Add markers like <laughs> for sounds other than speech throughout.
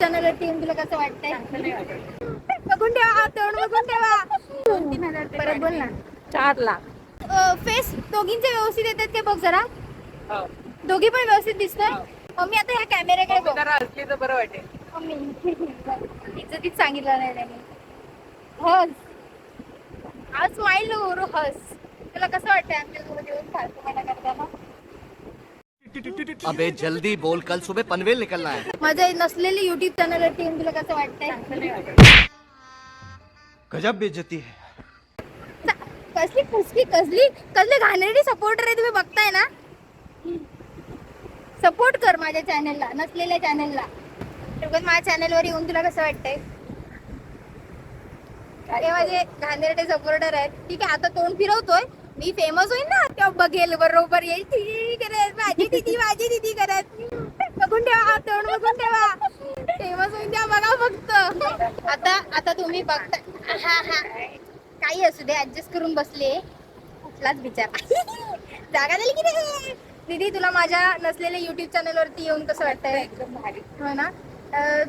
चॅनलवरती येऊन तुला कसं वाटतंय? बघून ठेवा हा तोंड बघून ठेवा. परत बोल ना. चार लाख. फेस दोघींचे व्यवस्थित येतात ते बघ जरा? दोघी पण व्यवस्थित दिसतोय? मम्मी आता ह्या कॅमेऱ्याकडे बघ. जरा असली तर बरं वाटेल. मम्मी. इज्जतीत सांगितलं नाही त्याने. हस. आज स्माईल हस. तुला कसं वाटतंय आमच्यासोबत येऊन फालतूपणा करताना? अबे जल्दी बोल कल सुबह पनवेल निकलना है। माझं नसलेली युट्यूब चॅनलवरती येऊन तुला कसं वाटतंय गजब बेइज्जती है। कसली फुसकी कसली कसली घाणेरडी सपोर्टर आहे तुम्ही बघताय ना? सपोर्ट कर माझ्या चॅनलला नसलेल्या चॅनलला तर माझ्या चॅनलवर येऊन तुला कसं वाटतंय? हे माझे घाणेरडे सपोर्टर आहेत. ठीक आहे आता तोंड फिरवतोय. मी फेमस होईन ना तेव्हा बघेल बरोबर येईल ठीक करत माझी दिदी माझी दिदी करत. बघून ठेवा तोंड बघून ठेवा. फेमस होईन तेव्हा बघा फक्त. आता आता तुम्ही बघता. हा हा. काही असू दे ऍडजस्ट करून बसले. कुठलाच विचार जागा झाली की नाही? दीदी तुला माझ्या नसलेल्या युट्यूब चॅनलवरती येऊन कसं वाटतंय? हो ना?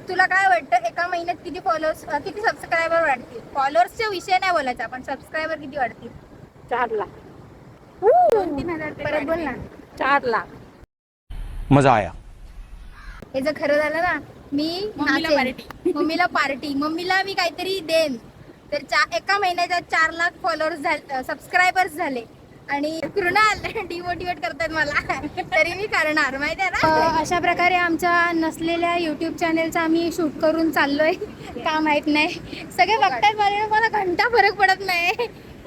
तुला काय वाटतं एका महिन्यात किती फॉलोअर्स किती सबस्क्रायबर वाढतील? फॉलोअर्सचा विषय नाही बोलायचा पण सबस्क्रायबर किती वाढतील? चार लाख. दोन तीन हजार परत बोल ना. चार लाख. मजा आया. हे जर खरं झालं ना मी मम्मीला नाचेन. मम्मीला पार्टी मम्मीला मी काहीतरी देन. तर चा एका महिन्याच्या चार लाख फॉलोअर्स झाले सबस्क्रायबर्स झाले. आणि कृणाल डिमोटिवेट करतात मला. तरी मी करणार माहिती आहे ना? अशा प्रकारे आमच्या नसलेल्या युट्यूब चॅनेलचा आम्ही शूट करून चाललोय. का माहीत नाही. सगळे बघतात मला. मला घंटा फरक पडत नाही.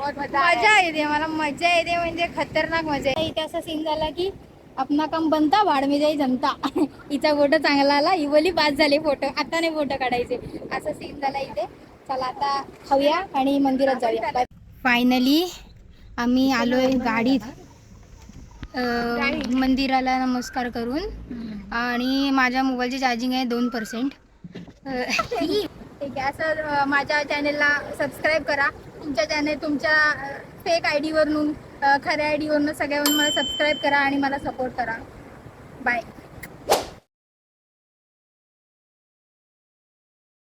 मजा येते मला मजा येते म्हणजे खतरनाक मजा येते. इथे असा सीन झाला की अपना काम बनता वाढ में जाई जनता. <laughs> हिचा फोटो चांगला आला बोली पास झाले फोटो आता नाही फोटो काढायचे. असा सीन झाला इथे. चला आता खाऊया आणि मंदिरात जाऊया. फायनली आम्ही आलोय गाडीत. मंदिराला नमस्कार करून. आणि माझ्या मोबाईलची चार्जिंग आहे दोन पर्सेंट <laughs> ठीक आहे असं माझ्या चॅनलला सबस्क्राईब करा. तुमच्या चॅनल तुमच्या फेक आय डीवरून खऱ्या आय डीवरून सगळ्यावरून मला सबस्क्राईब करा आणि मला सपोर्ट करा. बाय